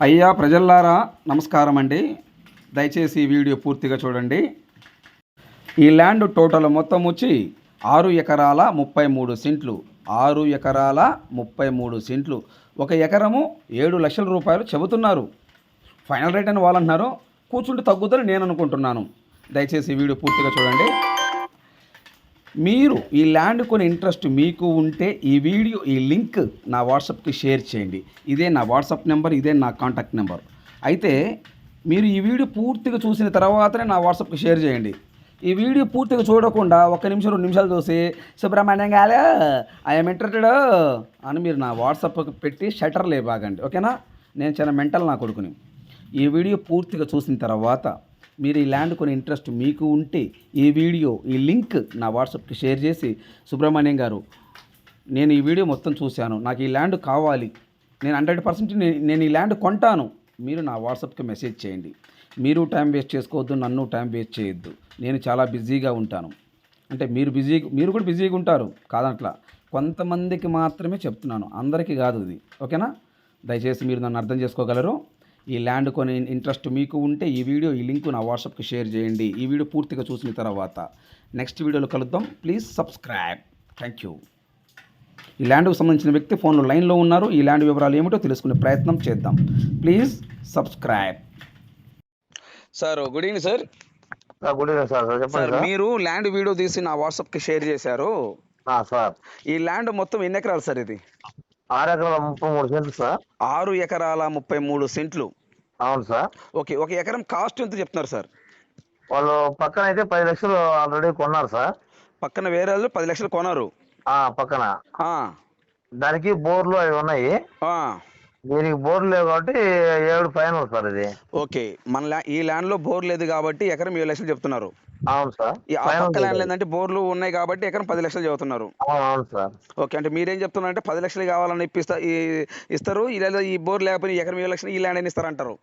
అయ్యా ప్రజల్లారా నమస్కారం అండి దయచేసి ఈ వీడియో పూర్తిగా చూడండి. ఈ ల్యాండ్ టోటల్ మొత్తం వచ్చి ఆరు ఎకరాల ముప్పై మూడు సెంట్లు. ఆరు ఎకరాల ముప్పై మూడు సెంట్లు. ఒక ఎకరము ఏడు లక్షల రూపాయలు చెబుతున్నారు. ఫైనల్ రేట్ అని వాళ్ళు అంటున్నారు కూర్చుంటే తగ్గుతుందని నేను అనుకుంటున్నాను. దయచేసి వీడియో పూర్తిగా చూడండి. మీరు ఈ ల్యాండ్ కొని ఇంట్రెస్ట్ మీకు ఉంటే ఈ వీడియో ఈ లింక్ నా వాట్సాప్కి షేర్ చేయండి. ఇదే నా వాట్సాప్ నెంబర్ ఇదే నా కాంటాక్ట్ నెంబర్ అయితే మీరు ఈ వీడియో పూర్తిగా చూసిన తర్వాతనే నా వాట్సాప్కి షేర్ చేయండి. ఈ వీడియో పూర్తిగా చూడకుండా ఒక్క నిమిషం రెండు నిమిషాలు చూసి సుబ్రహ్మణ్యం గాలే ఐఎమ్ ఇంటర్టెడ్ అని మీరు నా వాట్సాప్కి పెట్టి షటర్లు లేబాగండి ఓకేనా? నేను చాలా మెంటల్ నా కొడుకుని. ఈ వీడియో పూర్తిగా చూసిన తర్వాత మీరు ఈ ల్యాండ్ కొని ఇంట్రెస్ట్ మీకు ఉంటే ఈ వీడియో ఈ లింక్ నా వాట్సాప్కి షేర్ చేసి సుబ్రహ్మణ్యం గారు నేను ఈ వీడియో మొత్తం చూశాను. నాకు ఈ ల్యాండ్ కావాలి. నేను హండ్రెడ్ పర్సెంట్ నేను ఈ ల్యాండ్ కొంటాను. మీరు నా వాట్సాప్కి మెసేజ్ చేయండి. మీరు టైం వేస్ట్ చేసుకోవద్దు నన్ను టైం వేస్ట్ చేయొద్దు. నేను చాలా బిజీగా ఉంటాను. అంటే మీరు బిజీ మీరు కూడా బిజీగా ఉంటారు. కాదట్లా కొంతమందికి మాత్రమే చెప్తున్నాను. అందరికీ కాదు ఇది. ఓకేనా? దయచేసి మీరు నన్ను అర్థం చేసుకోగలరు. ఈ ల్యాండ్ కొని ఇంట్రెస్ట్ మీకు ఉంటే ఈ వీడియో ఈ లింక్ నా వాట్సాప్కి షేర్ చేయండి. ఈ వీడియో పూర్తిగా చూసిన తర్వాత నెక్స్ట్ వీడియోలో కలుద్దాం. Please subscribe. Thank you. ఈ ల్యాండ్కు సంబంధించిన వ్యక్తి ఫోన్లో లైన్లో ఉన్నారు. ఈ ల్యాండ్ వివరాలు ఏమిటో తెలుసుకునే ప్రయత్నం చేద్దాం. Please subscribe. Sir good evening sir. Good evening sir. Sir sir చెప్పండి సార్. మీరు ల్యాండ్ వీడియో తీసి నా వాట్సాప్కి షేర్ చేశారు. ఆ, సార్. ఈ ల్యాండ్ మొత్తం ఎన్ని ఎకరాలు సార్ ఇది? ఆరు ఎకరాల ముప్పై మూడు సెంట్లు సార్. ఆరు ఎకరాల ముప్పై మూడు సెంట్లు. అవును సార్. ఓకే ఒక ఎకరం కాస్ట్ ఎంత చెప్తున్నారు సార్? వాళ్ళు పక్కన అయితే పది లక్షలు ఆల్రెడీ కొన్నారు సార్. పక్కన వేరే వాళ్ళు పది లక్షలు కొన్నారు. ఆ పక్కన. ఆ, దానికి బోర్లు అవి ఉన్నాయి. ఆ, దీనికి బోర్లు లేవు కాబట్టి ఏడు ఫైనల్ సార్ ఇది. ఓకే మన ల్యా ఈ ల్యాండ్లో బోర్ లేదు కాబట్టి ఎకరం ఏడు లక్షలు చెప్తున్నారు. అవును సార్. ఆ పక్క ల్యాండ్ ఏంటంటే బోర్లు ఉన్నాయి కాబట్టి ఎకరం పది లక్షలు చెబుతున్నారు అవును సార్. ఓకే అంటే మీరేం చెప్తున్నారంటే పది లక్షలు కావాలని ఇప్పిస్తా ఈ- ఇస్తారు లేదా ఈ బోర్ లేకపోతే ఈ ఎకరం ఏడు లక్షలు ఈ ల్యాండ్ అని ఇస్తారంటారు.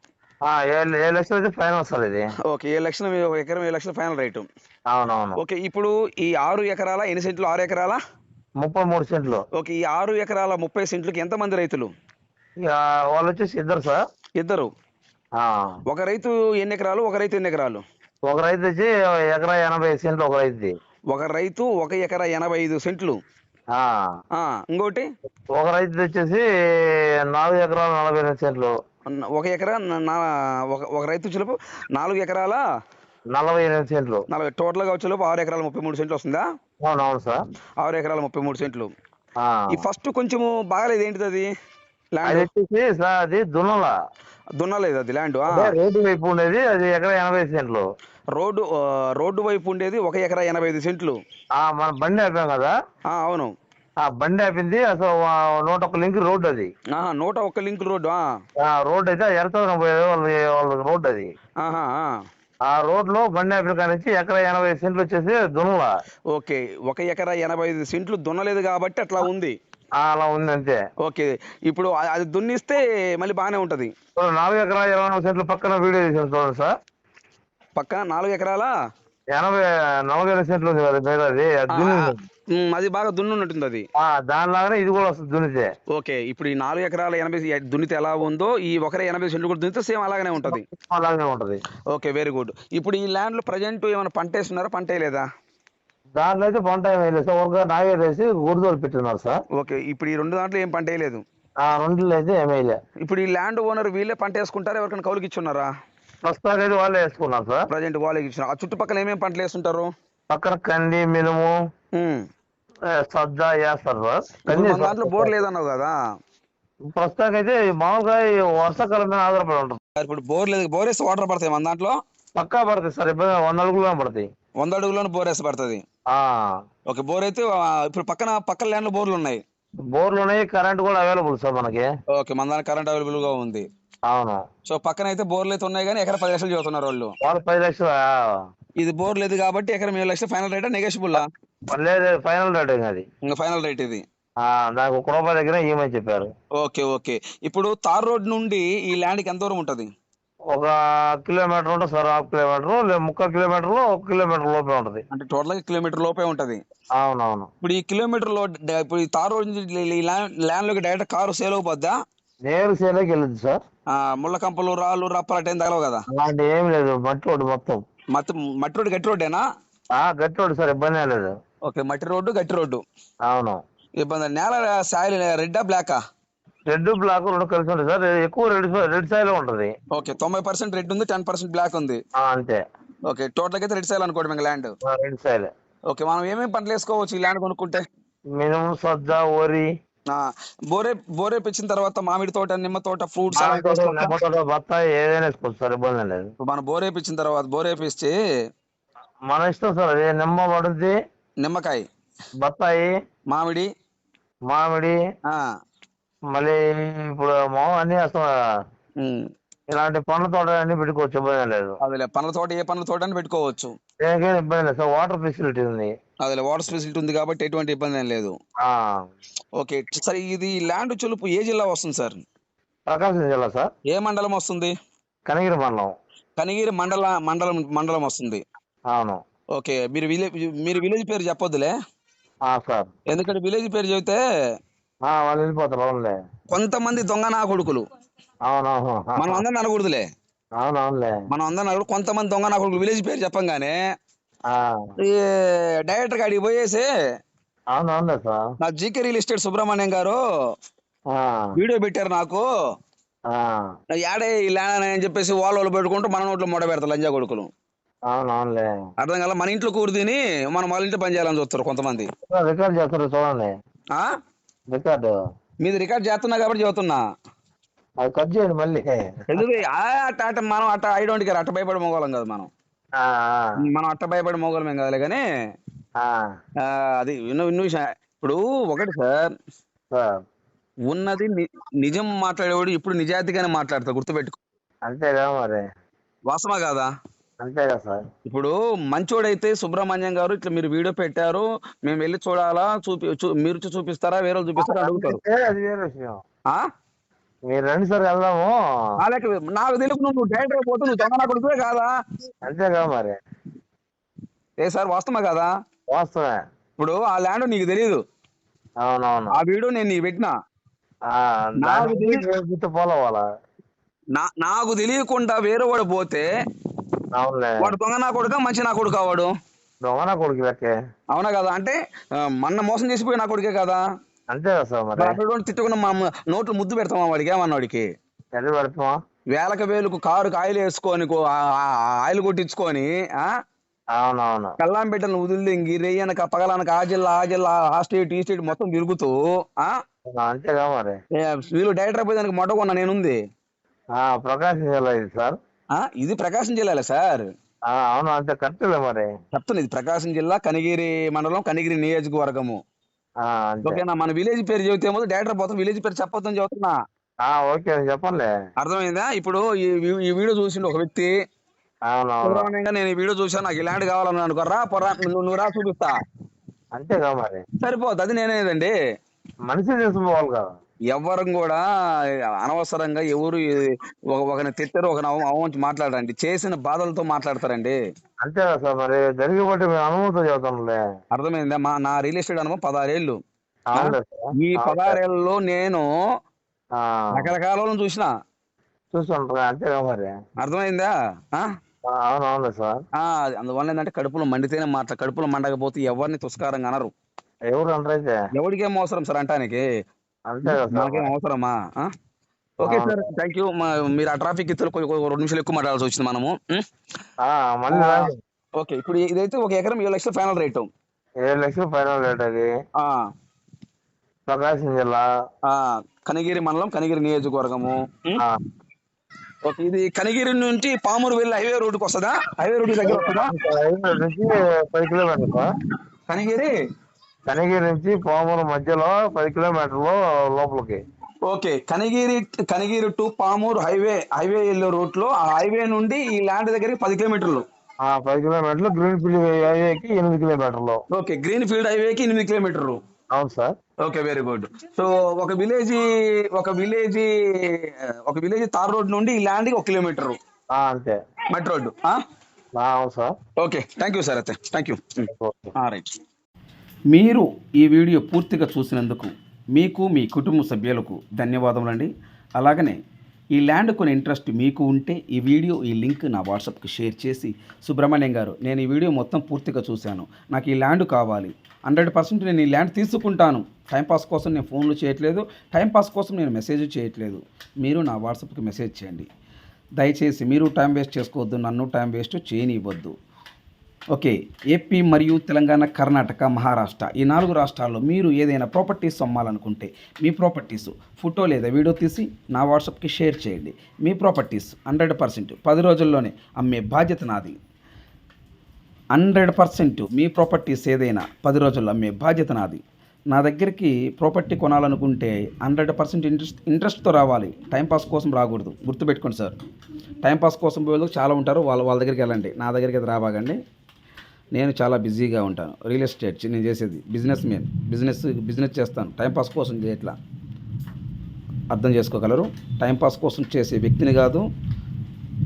లక్షలు అయితే ఫైనల్ ఇది. ఓకే ఏడు లక్షలు ఎకరం ఏడు లక్షలు ఫైనల్ రేటు. అవును అవును ఓకే ఇప్పుడు ఈ ఆరు ఎకరాల ఎన్ని సెంట్లు? ఆరు ఎకరాల? ముప్పై మూడు సెంట్లు. ఓకే ఈ ఆరు ఎకరాల ముప్పై సెంట్లకి ఎంతమంది రైతులు? ఇక వాళ్ళు వచ్చేసి ఇద్దరు సార్. ఇద్దరు. ఒక రైతు ఎన్ని ఎకరాలు? ఒక రైతు ఎన్ని ఎకరాలు? ఒక రైతు వచ్చి ఎకరా ఎనభై సెంట్లు ఒక రైతుది. ఒక రైతు ఒక ఎకరా ఎనభై ఐదు సెంట్లు. ఇంకోటి? ఒక రైతు వచ్చేసి నాలుగు ఎకరాల నలభై ఎనిమిది సెంట్లు. ఒక ఎకరా ఒక రైతు వచ్చేలోపు నాలుగు ఎకరాల నలభై ఎనిమిది సెంట్లు. నలభై టోటల్గా వచ్చేలోపు ఆరు ఎకరాల ముప్పై మూడు సెంట్లు వస్తుందా? అవును అవును సార్. ఆరు ఎకరాల ముప్పై మూడు సెంట్లు. ఈ ఫస్ట్ కొంచెము బాగాలేదు ఏంటిది అది? ల్యాండ్ అది దున్నల. దున్నలేదు అది ల్యాండ్ రోడ్డు వైపు ఉండేది అది ఎకరా ఎనభై సెంట్లు. రోడ్డు రోడ్డు వైపు ఉండేది ఒక ఎకరా ఎనభై ఐదు సెంట్లు. ఆ మన బండి ఆపాం కదా? ఆ, అవును. ఆ బండి ఆపింది అసలు నూట ఒక్క లింక్ రోడ్డు అది. నూట ఒక్క లింక్ రోడ్డు రోడ్డు అయితే ఎరతోన పోయేది వాళ్ళ వాళ్ళ రోడ్డు అది. ఆ. రోడ్లో బండి ఆపిన కాడ నుంచి ఎకరా ఎనభై సెంట్లు వచ్చేసి దున్నల. ఓకే ఒక ఎకరా ఎనభై ఐదు సెంట్లు దున్నలేదు కాబట్టి అట్లా ఉంది. అలా ఉంది అంతే ఓకే. ఇప్పుడు అది దున్నిస్తే మళ్ళీ బాగానే ఉంటది. నాలుగు ఎకరా ఇరవై నాలుగు సెంట్లు పక్కన వీడియో తీసాను చూడండి సార్. పక్కన నాలుగు ఎకరాల? ఎనభై నలభై ఐదు సెంట్లు ఉంది కదా మీద అది. అది బాగా దున్నున్నట్టుంది అది. దానిలాగానే ఇది కూడా వస్తుంది దున్నితే. ఓకే. ఇప్పుడు ఈ నాలుగు ఎకరాల ఎనభై దున్నితే ఎలా ఉందో ఈ ఒక ఎనభై సెంట్లు కూడా దున్నితే సేమ్ అలాగనే ఉంటది. అలాగే ఉంటది. Okay very good. ఇప్పుడు ఈ ల్యాండ్లో ప్రజెంట్ ఏమైనా పంట వేస్తున్నారా పంట వేయలేదా దాంట్లో అయితే పంట ఏమీ సార్. ఒక నాగేర్ వేసి గుడిదోలు పెట్టినారు సార్. ఓకే ఇప్పుడు ఈ రెండు దాంట్లో ఏం పంట వేయలేదు? ఆ రెండులో అయితే ఏమీ ఇప్పుడు ఈ ల్యాండ్ ఓనర్ వీళ్ళే పంట వేసుకుంటారా? ఎవరికైనా కౌలుకి ఇచ్చున్నారా? ప్రస్తుతానికి అయితే వాళ్ళే వేసుకున్నారు సార్. ప్రజెంట్ వాళ్ళకి ఇచ్చిన. ఆ చుట్టుపక్కల ఏమేమి పంటలు వేస్తుంటారు? పక్కన కంది మినుము సజ్జ వేస్తారు సార్. కంది దాంట్లో బోర్ లేదన్నావు కదా? ప్రస్తుతానికి అయితే మామూలుగా వర్షాకాలం మీద ఆధారపడి ఉంటుంది. ఇప్పుడు బోర్ లేదు బోర్ వేస్తే వాటర్ పడతాయి మన దాంట్లో? పక్కా పడతాయి సార్ ఇబ్బంది వంద అడుగులు పడతాయి. వంద అడుగులను బోర్ వేస్తే పడుతుంది ఆ. ఓకే బోర్ అయితే ఇప్పుడు పక్కన పక్కన ల్యాండ్లో బోర్లు ఉన్నాయి. బోర్లు ఉన్నాయి కరెంట్ కూడా అవైలబుల్ సార్ మనకి. ఓకే మన దానికి కరెంట్ అవైలబుల్గా ఉంది. అవును. సో పక్కన అయితే బోర్లు అయితే ఉన్నాయి కానీ ఎకర పది లక్షలు చదువుతున్నారు వాళ్ళు. వాళ్ళు పది లక్షలు? ఇది బోర్ లేదు కాబట్టి ఎకరం ఏడు లక్షలు ఫైనల్ రేట్ నెగోషియబుల్? లేదు ఫైనల్ రేట్ అది. ఇంకా ఫైనల్ రేట్ ఇది. నాకు ఒక రూపాయి దగ్గర ఇవ్వమని చెప్పారు. Okay okay. ఇప్పుడు తార్ రోడ్ నుండి ఈ ల్యాండ్కి ఎంత దూరం ఉంటుంది? ఒక కిలోమీటర్ ఉంటుంది సార్ హాఫ్ కిలోమీటర్ లేదు ముక్క కిలోమీటర్ ఒక కిలోమీటర్ లోపే ఉంటుంది. అంటే టోటల్గా కిలోమీటర్ లోపే ఉంటది. అవునవును. ఇప్పుడు ఈ కిలోమీటర్లో డ- ఇప్పుడు ఈ తార్ రోడ్ నుంచి ఈ ల్యాండ్లోకి డైరెక్ట్ కారు సేల్ అయిపోద్దా నేరు సేలోకి వెళ్ళింది సార్. ఆ, ముళ్ళ కంపలు రాళ్ళు రప్పలు అటు తగలవు కదా? అలాంటి ఏం లేదు మట్టి రోడ్డు మొత్తం. మట్టి మట్టి రోడ్డు గట్టి రోడ్డేనా? ఆ గట్టి రోడ్డు సార్ ఇబ్బంది లేదు. ఓకే మట్టి రోడ్డు గట్టి రోడ్డు. అవును. ఇబ్బంది నేల సాయిల్ రెడ్డా బ్లాకా? రెడ్ బ్లాక్ రెండు కలిసి ఉంటుంది. సార్ ఎక్కువ రెడ్ రెడ్ సైడ్ ఉంటుంది. ఓకే తొంభై పర్సెంట్ రెడ్ ఉంది టెన్ పర్సెంట్ బ్లాక్ ఉంది. అంతే. ఓకే టోటల్ అయితే రెడ్ సైల్ అనుకోండి మీకు ల్యాండ్ రెడ్ సైడ్ ఓకే మనం ఏమేమి పంటలు వేసుకోవచ్చు ఈ ల్యాండ్ కొనుక్కుంటే? మినుము సజ్జ వరి. బోరే బోరే పిచ్చిన తర్వాత మామిడి తోట నిమ్మ తోట ఫ్రూట్స్ బత్తాయి ఏదైనా వేసుకోవచ్చు సార్ ఇబ్బంది ఏం లేదు. మనం బోరే పిచ్చిన తర్వాత బోరే పిచ్చి మన ఇష్టం సార్ అదే నిమ్మ పడుద్ది నిమ్మకాయ బత్తాయి మామిడి మామిడి ఆ, మళ్ళీ ఇప్పుడు అన్ని. ఉమ్, ఇలాంటి పండ్ల తోట అన్ని పెట్టుకోవచ్చు ఇబ్బంది లేదు. అదేలే పండ్ల తోట ఏ పండ్ల తోట అని పెట్టుకోవచ్చు ఇబ్బంది లేదు సార్ వాటర్ ఫెసిలిటీ ఉంది. అదేలే వాటర్ ఫెసిలిటీ ఉంది కాబట్టి ఎటువంటి ఇబ్బంది ఏం లేదు. ఓకే సరే ఇది ల్యాండ్ చెలుపు ఏ జిల్లా వస్తుంది సార్? ప్రకాశం జిల్లా సార్. ఏ మండలం వస్తుంది? కనగిరి మండలం. కనిగిరి మండల మండలం మండలం వస్తుంది. అవును. ఓకే మీరు విలేజ్ మీరు విలేజ్ పేరు చెప్పొద్దులే. ఆ సార్. ఎందుకంటే విలేజ్ పేరు చెబితే వాళ్ళు వెళ్ళిపోతారు అవునులే కొంతమంది దొంగ నా కొడుకులు. అవునవును. మనం అందరం అనకూడదులే అవునవునులే. మనం అందరం అనకూడదు కొంతమంది దొంగ నా కొడుకులు. విలేజ్ పేరు చెప్పంగానే డైరెక్టర్ గాడికి పోయేసి అవునవునులే సార్. నా జీకే రియల్ ఎస్టేట్ సుబ్రహ్మణ్యం గారు వీడియో పెట్టారు నాకు. ఈ ల్యాండ్ అని చెప్పేసి వాళ్ళ పెట్టుకుంటూ మన నోట్లో మొడ పెడతారు లంజా కొడుకులు. అవునవునులే. అర్థం కల? మన ఇంట్లో కూడి తిని మనం వాళ్ళ ఇంట్లో పని చేయాలని చూస్తారు కొంతమంది. రికార్డ్ చేస్తారు చూడండి. ఆ? రికార్డు. మీది రికార్డ్ చేస్తున్నా కాబట్టి చెబుతున్నా. అది కట్ చేయండి మళ్ళీ. ఎందుకు? అట్ట అట్ట మనం అట్ట ఐ డోంట్ కేర్ అట్ట భయపడి మోగలం కదా మనం. మనం అట్ట భయపడి మోగలమేం కదలే కానీ అది ఇన్నో ఇన్నో విషయం. ఇప్పుడు ఒకటి సార్ ఉన్నది నిజం మాట్లాడేవాడు ఇప్పుడు నిజాయితీగానే మాట్లాడతాడు గుర్తుపెట్టుకో. అంతేగా మరి. వాస్తవా కాదా? అంతేగా సార్. ఇప్పుడు మంచోడైతే సుబ్రహ్మణ్యం గారు ఇట్లా మీరు వీడియో పెట్టారు మేము వెళ్ళి చూడాలా చూపి చూ- మీరు చూపిస్తారా వేరే చూపిస్తారా అడుగుతారు. ఏ, అది వేరే విషయం. ఆ? మీరు రండి సార్ వెళ్దాము. లెక్క నాకు తెలియదు నువ్వు డైరెక్టర్ పోతే నువ్వు దొంగ నా కొడుకువే కాదా? అంతేగా మరి. ఏ సార్ వాస్తవా కాదా? వాస్తవే ఇప్పుడు ఆ ల్యాండ్ నీకు తెలియదు అవునవును. ఆ వీడియో నేను నీకు పెట్టినా. ఆ, నాకు తెలియదు. నాకు తెలియకుండా వేరే వాడు పోతే వాడు దొంగ నా కొడుక మంచి నా కొడుకు వాడు? దొంగన కొడుకు లెక్కే అవునా కదా? అంటే ఆ, మొన్న మోసం చేసిపోయి నా కొడుకే కదా? మరి. అటువంటి తిట్టుకున్న మా నోట్లు ముద్దు పెడతామా వాడికి? ఏమన్నా వాడికి? పెడతామా? వేలకు వేలకు కారుకు ఆయిల్ వేసుకొని ఆయిల్ కొట్టించుకొని ఆ? అవునవును. కల్లాం బిడ్డను వదిలింగి రెయ్యనక పగలనక ఆ జిల్లా ఆ జిల్లా ఆ స్టేట్ ఈ స్టేట్ మొత్తం తిరుగుతూ ఆ? అంతేగా మరి. వీళ్ళు డైరెక్టర్ పోయేదానికి మొట్ట కొన్న నేనుంది. ఆ, ప్రకాశం జిల్లా ఇది సార్? ఇది ప్రకాశం జిల్లాలే సార్. ఆ, అవును అంతే కరెక్ట్లే మరి. చెప్తాను ఇది ప్రకాశం జిల్లా కనిగిరి మండలం కనిగిరి నియోజకవర్గము. అంతే. ఓకేనా మన విలేజ్ పేరు చెబితే ముందు డైరెక్టర్ పోతాం విలేజ్ పేరు చెప్పొద్దని చెబుతున్నా. ఆ, ఓకే చెప్పండి. అర్థమైందా? ఇప్పుడు ఈ వీడియో చూసిండు ఒక వ్యక్తి. నేను ఈ వీడియో చూసాను నాకు ఇలాంటి కావాలని అనుకో రా పొరా నువ్వు రా చూపిస్తా. మరి. సరిపోద్ది అది నేనేదండి. మనిషి చేసుకోవాలి కదా. ఎవరు కూడా అనవసరంగా ఎవరు ఒక ఒకరిని తిట్టారు ఒక అవమంచి మాట్లాడండి చేసిన బాధలతో మాట్లాడతారండి. అంతేగా సార్ మరి జరిగి చెబుతాంలే అర్థమైందా? మా నా రియల్ ఎస్టేట్ అనుభవం పదహారేళ్ళు. ఈ పదహారేళ్ళలో నేను రకరకాల వాళ్ళని చూసిన. చూస్తుంటారా? అంతేగా మరి. అర్థమైందా? సార్. అది అందువల్ల ఏంటంటే కడుపులో మండితేనే మాట్లా కడుపులో మండకపోతే ఎవరిని తుస్కారంగా అనరు. ఎవరు ఎవరికేం అవసరం సార్ అంటానికి? మనకేం అవసరమా? ఓకే సార్ థ్యాంక్ యూ మీరు ఆ ట్రాఫిక్ ఇతరులు రెండు నిమిషాలు ఎక్కువ మాట్లాడాల్సి వచ్చింది మనము. ఓకే ఇప్పుడు ఇదైతే ఒక ఎకరం ఏడు లక్షల ఫైనల్ రేటు. ఏడు లక్షలు ఫైనల్ రేట్ అది. ప్రకాశం జిల్లా. ఆ, కనిగిరి మండలం కనిగిరి నియోజకవర్గము. ఓకే ఇది కనిగిరి నుంచి పామూరు వెళ్ళి హైవే రోడ్డుకి వస్తుందా? హైవే రోడ్డు దగ్గర వస్తుందా? పది కిలోమీటర్లు కనిగిరి? కనిగిరి నుంచి పామూరు మధ్యలో పది కిలోమీటర్లు లోపలికి. Okay. Kanigiri Kanigiri to Pamuru highway highway వెళ్ళే రూట్లో ఆ హైవే నుండి ఈ ల్యాండ్ దగ్గరికి పది కిలోమీటర్లు. ఆ పది కిలోమీటర్లు గ్రీన్ ఫీల్డ్ హైవేకి ఎనిమిది కిలోమీటర్లు. ఓకే. గ్రీన్ ఫీల్డ్ హైవేకి ఎనిమిది కిలోమీటర్లు. అవును sir. Okay. Very good. So ఒక విలేజ్ ఒక విలేజ్ ఒక విలేజ్ తార్ రోడ్ నుండి ఈ ల్యాండ్ ఒక కిలోమీటర్. అంతే. ఆ, అవును sir. Okay. Thank you sir అయితే. Thank you right. మీరు ఈ వీడియో పూర్తిగా చూసినందుకు మీకు మీ కుటుంబ సభ్యులకు ధన్యవాదములండి. అలాగనే ఈ ల్యాండ్ కొన్ని ఇంట్రెస్ట్ మీకు ఉంటే ఈ వీడియో ఈ లింక్ నా వాట్సాప్కి షేర్ చేసి సుబ్రహ్మణ్యం గారు నేను ఈ వీడియో మొత్తం పూర్తిగా చూశాను. నాకు ఈ ల్యాండ్ కావాలి. హండ్రెడ్ పర్సెంట్ నేను ఈ ల్యాండ్ తీసుకుంటాను. టైంపాస్ కోసం నేను ఫోన్లు చేయట్లేదు. టైంపాస్ కోసం నేను మెసేజ్ చేయట్లేదు. మీరు నా వాట్సాప్కి మెసేజ్ చేయండి. దయచేసి మీరు టైం వేస్ట్ చేసుకోవద్దు. నన్ను టైం వేస్ట్ చేయనివ్వద్దు ఓకే ఏపీ మరియు తెలంగాణ కర్ణాటక మహారాష్ట్ర ఈ నాలుగు రాష్ట్రాల్లో మీరు ఏదైనా ప్రాపర్టీస్ అమ్మాలనుకుంటే మీ ప్రాపర్టీస్ ఫోటో లేదా వీడియో తీసి నా వాట్సాప్కి షేర్ చేయండి. మీ ప్రాపర్టీస్ హండ్రెడ్ పర్సెంట్ పది రోజుల్లోనే అమ్మే బాధ్యత నాది. హండ్రెడ్ పర్సెంట్ మీ ప్రాపర్టీస్ ఏదైనా పది రోజుల్లో అమ్మే బాధ్యత నాది. నా దగ్గరికి ప్రాపర్టీ కొనాలనుకుంటే హండ్రెడ్ పర్సెంట్ ఇంట్రెస్ట్ ఇంట్రెస్ట్తో రావాలి. టైంపాస్ కోసం రాకూడదు. గుర్తుపెట్టుకోండి సార్. టైంపాస్ కోసం పోయే వాళ్ళు చాలా ఉంటారు. వాళ్ళ వాళ్ళ దగ్గరికి వెళ్ళండి. నా దగ్గరికి అది రాబాగండి నేను చాలా బిజీగా ఉంటాను. రియల్ ఎస్టేట్ నేను చేసేది బిజినెస్ మెయిన్ బిజినెస్ బిజినెస్ చేస్తాను. టైంపాస్ కోసం చేయట్లా. అర్థం చేసుకోగలరు? టైంపాస్ కోసం చేసే వ్యక్తిని కాదు.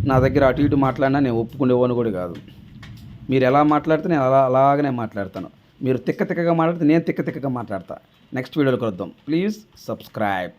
నా దగ్గర అటు ఇటు మాట్లాడినా నేను ఒప్పుకునేవాడిని కూడా కాదు. మీరు ఎలా మాట్లాడితే నేను అలా అలాగనే మాట్లాడతాను. మీరు తిక్క తిక్కగా మాట్లాడితే నేను తిక్క తిక్కగా మాట్లాడతా. నెక్స్ట్ వీడియోలో కలుద్దాం. Please subscribe.